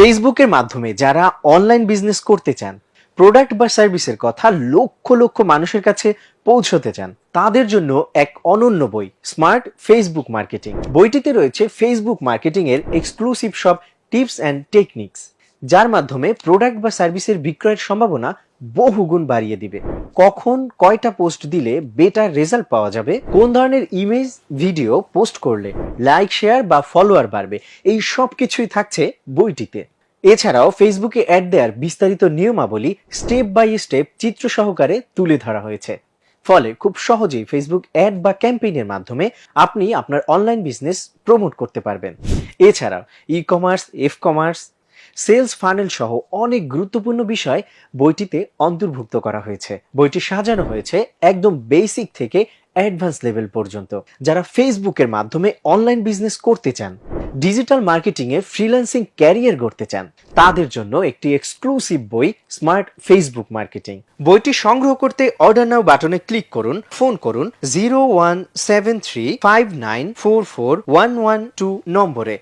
ফেসবুকের মাধ্যমে যারা অনলাইন বিজনেস করতে চান প্রোডাক্ট বা সার্ভিসের কথা লক্ষ লক্ষ মানুষের কাছে পৌঁছতে চান, তাদের জন্য এক অনন্য বই স্মার্ট ফেসবুক মার্কেটিং বইটিতে রয়েছে ফেসবুক মার্কেটিং এর এক্সক্লুসিভ সব টিপস অ্যান্ড টেকনিক্স যার মাধ্যমে প্রোডাক্ট বা সার্ভিসের বিক্রয়ের সম্ভাবনা বহুগুণ বাড়িয়ে দিবে। কখন কয়টা পোস্ট দিলে বেটার রেজাল্ট পাওয়া যাবে, কোন ধরনের ইমেজ ভিডিও পোস্ট করলে লাইক শেয়ার বা ফলোয়ার বাড়বে, এই সব কিছুই থাকছে বইটিতে। এছাড়াও ফেসবুকে অ্যাড দেওয়ার বিস্তারিত নিয়মাবলী স্টেপ বাই স্টেপ চিত্র সহকারে তুলে ধরা হয়েছে। ফলে খুব সহজেই ফেসবুক অ্যাড বা ক্যাম্পেইনের মাধ্যমে আপনি আপনার অনলাইন বিজনেস প্রমোট করতে পারবেন। এছাড়াও e commerce F commerce sales funnel সহ অনেক গুরুত্বপূর্ণ বিষয় বইটিতে অন্তর্ভুক্ত করা হয়েছে। বইটি সাজানো হয়েছে একদম বেসিক থেকে অ্যাডভান্স লেভেল পর্যন্ত। যারা ফেসবুকের মাধ্যমে অনলাইন বিজনেস করতে চান ডিজিটাল মার্কেটিং এ ফ্রিল্যান্সিং ক্যারিয়ার গড়তে চান, তাদের জন্য একটি এক্সক্লুসিভ বই স্মার্ট ফেসবুক মার্কেটিং বইটি সংগ্রহ করতে অর্ডার নাও বাটনে ক্লিক করুন ফোন করুন zero one seven three five nine four four one one two নম্বরে।